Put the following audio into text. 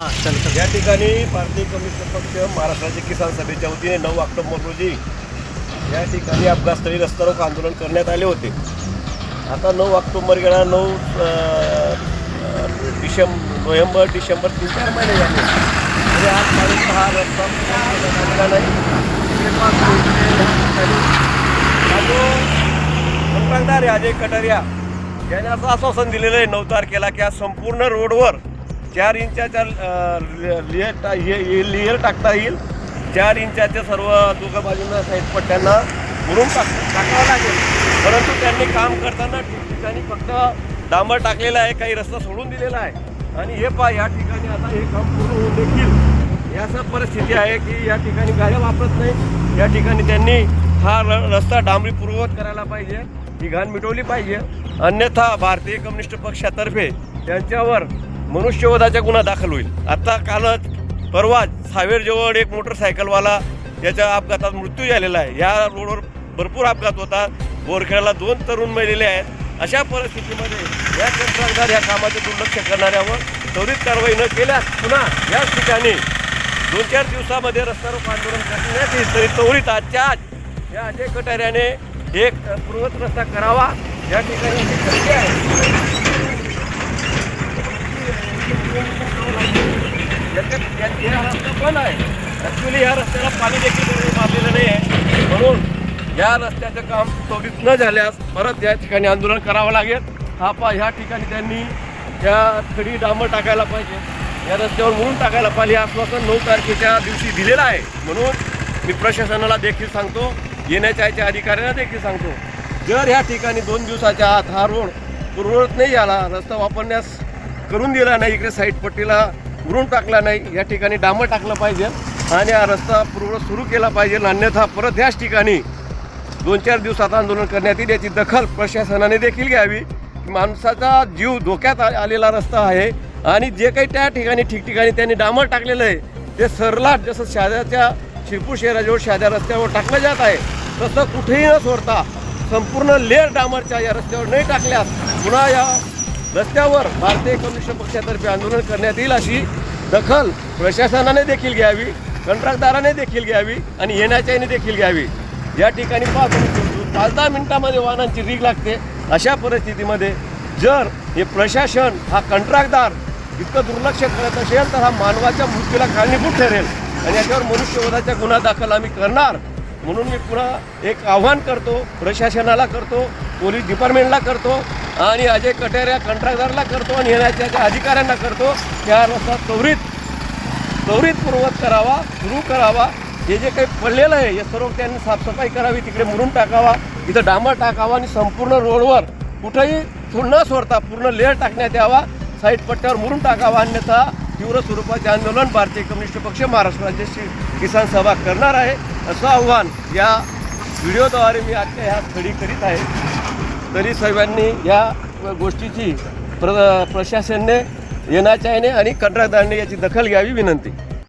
या ठिकाणी भारतीय कम्युनिस्ट पक्ष महाराष्ट्राचे किसान सभेच्या वतीने नऊ ऑक्टोबर रोजी या ठिकाणी अपघातस्थळी रस्ता रोको आंदोलन करण्यात आले होते. आता नऊ ऑक्टोबर गेला नऊ डिसेंब नोव्हेंबर डिसेंबर तीन चार महिने झाले. तरी आजपर्यंत हा रस्ता झालेला नाही. कंत्राटदार अजय कटारिया याने असं आश्वासन दिलेलं आहे नऊ तारखेला की आज संपूर्ण रोडवर चार इंचाच्या लेअर टा हे लिअर लेअर टाकता येईल. चार इंचाच्या सर्व दोघं बाजूंना साईड पट्ट्यांना टाक टाकावं लागेल. परंतु त्यांनी काम करताना ठिकठिकाणी फक्त डांबर टाकलेला आहे काही रस्ता सोडून दिलेला आहे. आणि हे पहा या ठिकाणी आता हे काम पूर्ण होऊन देखील याचा परिस्थिती आहे की या ठिकाणी गाड्या वापरत नाही या ठिकाणी त्यांनी हा र रस्ता डांबरी पूर्ववत करायला पाहिजे. ही घाण मिटवली पाहिजे. अन्यथा भारतीय कम्युनिस्ट पक्षातर्फे त्यांच्यावर मनुष्यवधाचा गुन्हा दाखल होईल. आता कालच परवा सावेरजवळ एक मोटरसायकलवाला याच्या अपघातात मृत्यू झालेला आहे. या रोडवर भरपूर अपघात होता बोरखेड्याला दोन तरुण मेलेले आहेत. अशा परिस्थितीमध्ये या कंत्राटदार या कामाचे दुर्लक्ष करणाऱ्यावर त्वरित कारवाई न केल्यास पुन्हा याच ठिकाणी दोन चार दिवसामध्ये रस्ता रोको आंदोलन करण्यात येईल. तरी त्वरित आजच्या आज या अजय कटाऱ्याने एक पूर्वत रस्ता करावा. या ठिकाणी आहे याच्यात या- या रस्ता पण आहे ॲक्च्युली या रस्त्याला पाणी देखील मारलेलं नाही आहे म्हणून या रस्त्याचं काम त्वरित न झाल्यास परत या ठिकाणी आंदोलन करावं लागेल. हा पा ह्या ठिकाणी त्यांनी या खडी डांबर टाकायला पाहिजे. या रस्त्यावर म्हणून टाकायला पाहिजे. आश्वासन नऊ तारखेच्या दिवशी दिलेलं आहे. म्हणून मी प्रशासनाला देखील सांगतो येण्याच्या याच्या अधिकाऱ्यांना देखील सांगतो जर ह्या ठिकाणी दोन दिवसाच्या आत हा रोड पूर्ववत नाही आला रस्ता वापरण्यास करून दिला नाही इकडे साईड पट्टीला उरून टाकला नाही. या ठिकाणी डांबर टाकलं पाहिजे आणि हा रस्ता पूर्ण सुरू केला पाहिजे. अन्यथा परत ह्याच ठिकाणी दोन चार दिवसात आंदोलन करण्यात येईल. याची दखल प्रशासनाने देखील घ्यावी. माणसाचा जीव धोक्यात आ- आलेला रस्ता आहे. आणि जे काही त्या ठिकाणी ठिकठिकाणी त्यांनी डांबर टाकलेलं आहे ते सरलाट जसं शाद्याच्या शिरपूर शहराजवळ शाद्या रस्त्यावर टाकलं जात आहे तसं कुठेही न सोडता संपूर्ण लेअर डांबरच्या या रस्त्यावर नाही टाकल्यास पुन्हा या रस्त्यावर भारतीय कम्युनिस्ट पक्षातर्फे आंदोलन करण्यात येईल अशी दखल प्रशासनाने देखील घ्यावी कंत्राटदाराने देखील घ्यावी आणि येण्याच्याने देखील घ्यावी. या ठिकाणी पाच पाच दहा मिनिटामध्ये वाहनांची रीग लागते. अशा परिस्थितीमध्ये जर हे प्रशासन हा कंत्राटदार इतकं दुर्लक्ष करत असेल तर हा मानवाच्या मृत्यूला कारणीभूत ठरेल. आणि याच्यावर मनुष्यवधाचा गुन्हा दाखल आम्ही करणार. म्हणून मी पुन्हा एक आव्हान करतो प्रशासनाला करतो पोलीस डिपार्टमेंटला करतो. आणि अजय कटेऱ्या कंत्राटदारला करतो आणि येण्याच्या ज्या अधिकाऱ्यांना करतो. त्या रस्ता त्वरित त्वरित पूर्वत करावा सुरू करावा. हे जे काही पडलेलं आहे हे सर्व त्यांनी साफसफाई करावी तिकडे मुरून टाकावा इथं डांबर टाकावा आणि संपूर्ण रोडवर कुठंही न सोडता पूर्ण लेअर टाकण्यात यावा साईड पट्ट्यावर मुरून टाकावा अन्यथा तीव्र स्वरूपाचे आंदोलन भारतीय कम्युनिस्ट पक्ष महाराष्ट्र राज्याची किसान सभा करणार आहे. असं आव्हान या व्हिडिओद्वारे मी आजच्या ह्या स्थळी करीत आहे. तरी सर्वांनी या गोष्टीची प्र प्रशासनने येण्याच्या आणि कंत्राटदारांनी याची दखल घ्यावी विनंती.